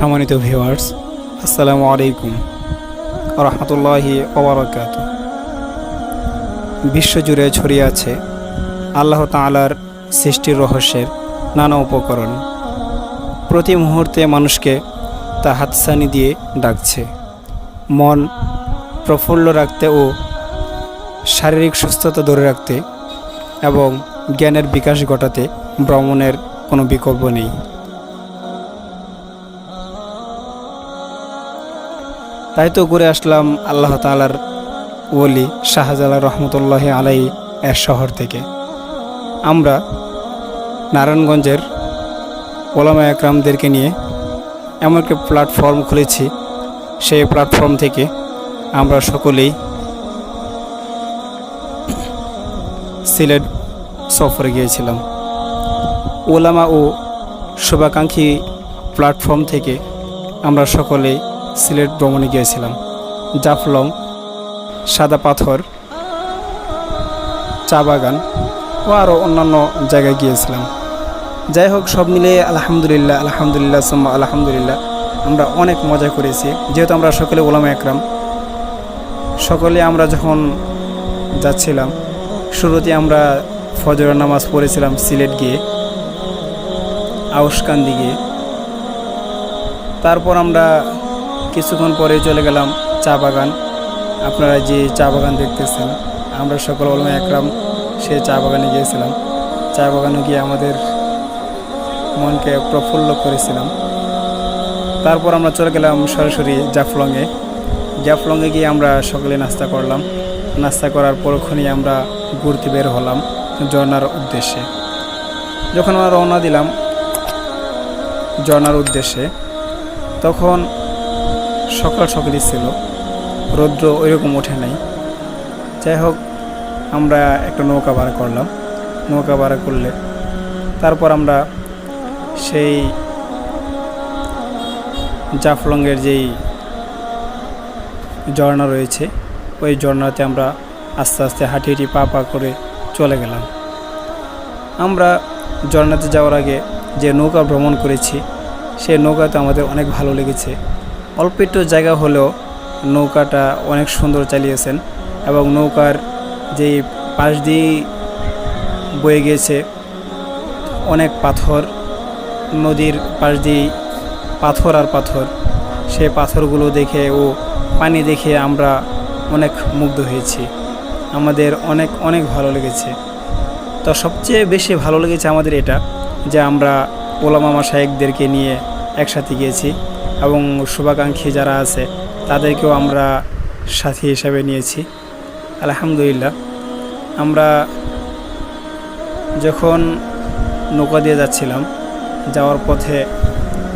সম্মানিত ভিউয়ার্স, আসসালামু আলাইকুম রহমতুল্লাহি ওবরাকাত বিশ্বজুড়ে ছড়িয়ে আছে আল্লাহ তাআলার সৃষ্টির রহস্যের নানা উপকরণ। প্রতি মুহূর্তে মানুষকে তা হাতসানি দিয়ে ডাকছে। মন প্রফুল্ল রাখতে ও শারীরিক সুস্থতা ধরে রাখতে এবং জ্ঞানের বিকাশ ঘটাতে ভ্রমণের কোনো বিকল্প নেই। তাই তো ঘুরে আসলাম আল্লাহ তালার ওলি শাহজালাল রহমতুল্লাহ আলাই এর শহর থেকে। আমরা নারায়ণগঞ্জের ওলামা একরামদেরকে নিয়ে এমন একটি প্ল্যাটফর্ম খুলেছি। সেই প্ল্যাটফর্ম থেকে আমরা সকলেই সিলেট সফরে গিয়েছিলাম। ওলামা ও শুভাকাঙ্ক্ষী প্ল্যাটফর্ম থেকে আমরা সকলেই সিলেট ভ্রমণে গিয়েছিলাম। জাফলং, সাদা পাথর, চা বাগান ও আরও অন্যান্য জায়গায় গিয়েছিলাম। যাই হোক, সব মিলিয়ে আলহামদুলিল্লাহ আলহামদুলিল্লাহ, সুম্মা আলহামদুলিল্লাহ, আমরা অনেক মজা করেছি। যেহেতু আমরা সকলে ওলামা একরাম, সকলে আমরা যখন যাচ্ছিলাম শুরুতে আমরা ফজরের নামাজ পড়েছিলাম সিলেট গিয়ে আউসকান্দি গিয়ে। তারপর আমরা কিছুক্ষণ পরে চলে গেলাম চা বাগান। আপনারা যে চা বাগান দেখতেছেন, আমরা সকল ওলমা একরাম সে চা বাগানে গিয়েছিলাম। চা বাগানে গিয়ে আমাদের মনকে প্রফুল্ল করেছিলাম। তারপর আমরা চলে গেলাম সরাসরি জাফলংয়ে। জাফলংয়ে গিয়ে আমরা সকলে নাস্তা করলাম। নাস্তা করার পরক্ষণই আমরা ঘুরতে বের হলাম ঝর্নার উদ্দেশ্যে। যখন আমরা রওনা দিলাম ঝর্নার উদ্দেশ্যে, তখন সকাল সকালই ছিল। রৌদ্র ওইরকম ওঠে নাই। যাই হোক, আমরা একটা নৌকা ভাড়া করলাম। নৌকা ভাড়া করলে তারপর আমরা সেই জাফলংয়ের যেই ঝর্ণা রয়েছে, ওই ঝর্ণাতে আমরা আস্তে আস্তে হাঁটি হাঁটি পা পা করে চলে গেলাম। আমরা ঝর্ণাতে যাওয়ার আগে যে নৌকা ভ্রমণ করেছি সেই নৌকাতে আমাদের অনেক ভালো লেগেছে। অল্প একটু জায়গা হলেও নৌকাটা অনেক সুন্দর চালিয়েছেন এবং নৌকার যেই পাশ দিয়ে বয়ে গিয়েছে অনেক পাথর, নদীর পাশ দিয়ে পাথর আর পাথর। সে পাথরগুলো দেখে ও পানি দেখে আমরা অনেক মুগ্ধ হয়েছি। আমাদের অনেক অনেক ভালো লেগেছে। তো সবচেয়ে বেশি ভালো লেগেছে আমাদের এটা যে আমরা ওলামামা শায়েকদেরকে নিয়ে একসাথে গিয়েছি। এবং শুভাকাঙ্ক্ষী যারা আছে, তাদেরকেও আমরা সাথী হিসাবে নিয়েছি। আলহামদুলিল্লাহ। আমরা যখন নৌকা দিয়ে যাচ্ছিলাম, যাওয়ার পথে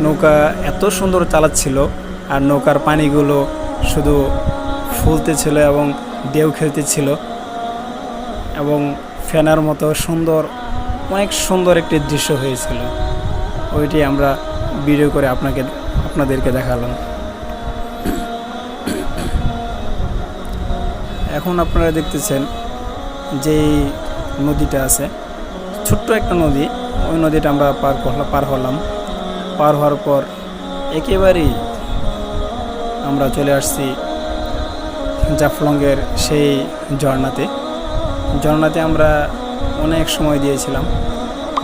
নৌকা এত সুন্দর চালাচ্ছিল আর নৌকার পানিগুলো শুধু ফুলতেছিল এবং ঢেউ খেলতেছিল এবং ফেনার মতো সুন্দর, অনেক সুন্দর একটি দৃশ্য হয়েছিল। ওইটি আমরা ভিডিও করে আপনাকে আপনাদেরকে দেখালাম। এখন আপনারা দেখতেছেন যেই নদীটা আছে, ছোট্ট একটা নদী। ওই নদীটা আমরা পার করলাম পার হলাম। পার হওয়ার পর একেবারেই আমরা চলে আসছি জাফলংয়ের সেই ঝর্ণাতে। ঝর্ণাতে আমরা অনেক সময় দিয়েছিলাম।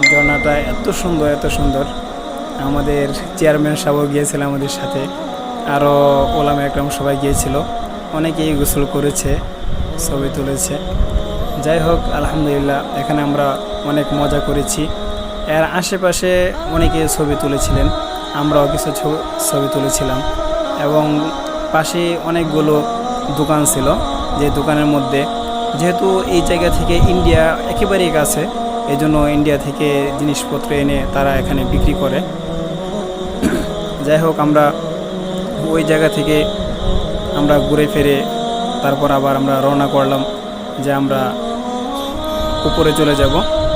ঝর্ণাটা এত সুন্দর এত সুন্দর। আমাদের চেয়ারম্যান সাহেবও গিয়েছিল আমাদের সাথে। আরও ওলাম একরম সবাই গিয়েছিল। অনেকেই গোসল করেছে, ছবি তুলেছে। যাই হোক, আলহামদুলিল্লাহ, এখানে আমরা অনেক মজা করেছি। এর আশেপাশে অনেকে ছবি তুলেছিলেন, আমরাও কিছু ছবি তুলেছিলাম। এবং পাশে অনেকগুলো দোকান ছিল, যে দোকানের মধ্যে। যেহেতু এই জায়গা থেকে ইন্ডিয়া একেবারেই কাছে এই জন্য ইন্ডিয়া থেকে জিনিসপত্র এনে তারা এখানে বিক্রি করে। যাই হোক, আমরা ওই জায়গা থেকে আমরা ঘুরে ফিরে তারপর আবার আমরা রওনা করলাম যে আমরা উপরে চলে যাব।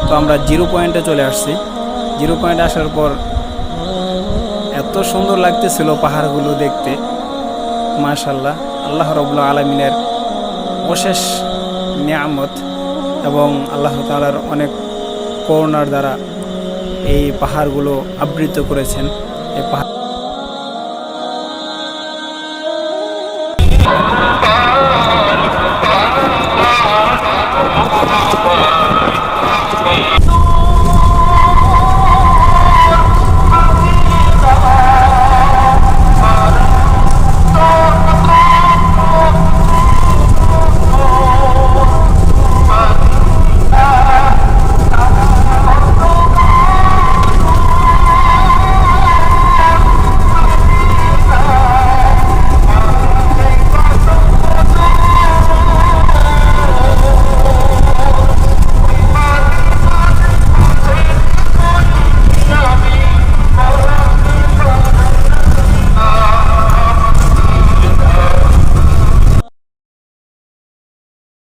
তো আমরা জিরো পয়েন্টে চলে আসছি। জিরো পয়েন্টে আসার পর এত সুন্দর লাগতেছিল পাহাড়গুলো দেখতে। মাশাল্লাহ আল্লাহ রবুল্লা আলমিনের অশেষ নিয়ামত এবং আল্লাহ তালার অনেক করুণার দ্বারা এই পাহাড়গুলো আবৃত করেছেন। এই পাহাড়